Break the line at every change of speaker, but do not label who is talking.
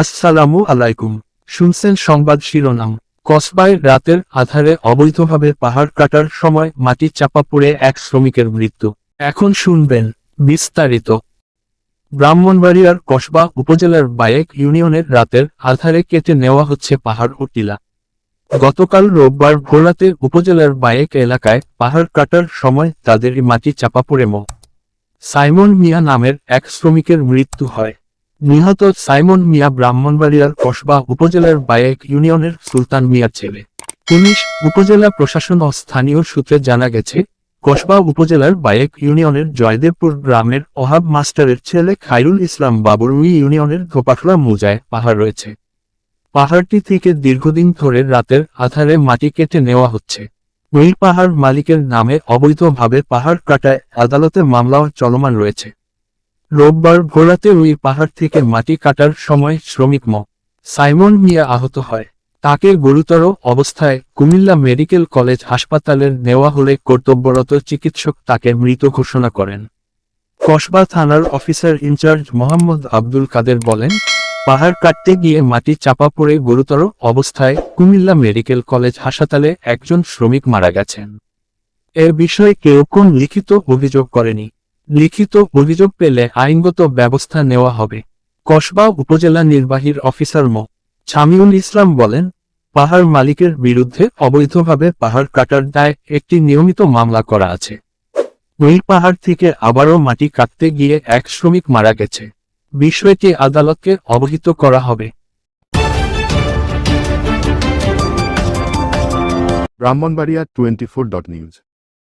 আসসালামু আলাইকুম। শুনছেন সংবাদ শিরোনাম। কসবায় রাতের আধারে অবৈধভাবে পাহাড় কাটার সময় মাটি চাপা পড়ে এক শ্রমিকের মৃত্যু। এখন শুনবেন বিস্তারিত। ব্রাহ্মণবাড়িয়ার কসবা উপজেলার বায়েক ইউনিয়নের রাতের আধারে কেটে নেওয়া হচ্ছে পাহাড় ও টিলা। গতকাল রোববার ভোররাতে উপজেলার বায়েক এলাকায় পাহাড় কাটার সময় তাদের মাটি চাপা পড়ে মো। সাইমন মিয়া নামের এক শ্রমিকের মৃত্যু হয়। নিহত সাইমন মিয়া ব্রাহ্মণবাড়িয়ার কসবা উপজেলার বায়েক ইউনিয়নের সুলতান মিয়ার ছেলে। পুলিশ উপজেলা প্রশাসন ও স্থানীয় সূত্রে জানা গেছে, কসবা উপজেলার বায়েক ইউনিয়নের জয়দেবপুর গ্রামের ওহাব মাস্টারের ছেলে খায়রুল ইসলাম বাবুরুই ইউনিয়নের ধোপাখলা মুজায় পাহাড় রয়েছে। পাহাড়টি থেকে দীর্ঘদিন ধরে রাতের আধারে মাটি কেটে নেওয়া হচ্ছে। ওই পাহাড় মালিকের নামে অবৈধভাবে পাহাড় কাটায় আদালতে মামলাও চলমান রয়েছে। রোববার ভোরাতে ওই পাহাড় থেকে মাটি কাটার সময় শ্রমিক ম। সাইমন মিয়া আহত হয়। তাকে গুরুতর অবস্থায় কুমিল্লা মেডিকেল কলেজ হাসপাতালে নেওয়া হলে কর্তব্যরত চিকিৎসক তাকে মৃত ঘোষণা করেন। কসবা থানার officer in charge Mohammad Abdul Kader বলেন, পাহাড় কাটতে গিয়ে মাটি চাপা পড়ে গুরুতর অবস্থায় কুমিল্লা মেডিকেল কলেজ হাসপাতালে একজন শ্রমিক মারা গেছেন। এ বিষয়ে কেউ কোন লিখিত অভিযোগ করেনি। লিখিত অভিযোগ পেলে আইনগত ব্যবস্থা নেওয়া হবে। কসবা উপজেলা নির্বাহীর অফিসার মো. ছামিউল ইসলাম বলেন, পাহাড় মালিকের বিরুদ্ধে অবৈধভাবে পাহাড় কাটার দায় একটি নিয়মিত মামলা করা আছে। ওই পাহাড় থেকে আবারও মাটি কাটতে গিয়ে এক শ্রমিক মারা গেছে। বিষয়টি আদালতকে অবহিত করা হবে।
Brahmanbaria twenty four dot news.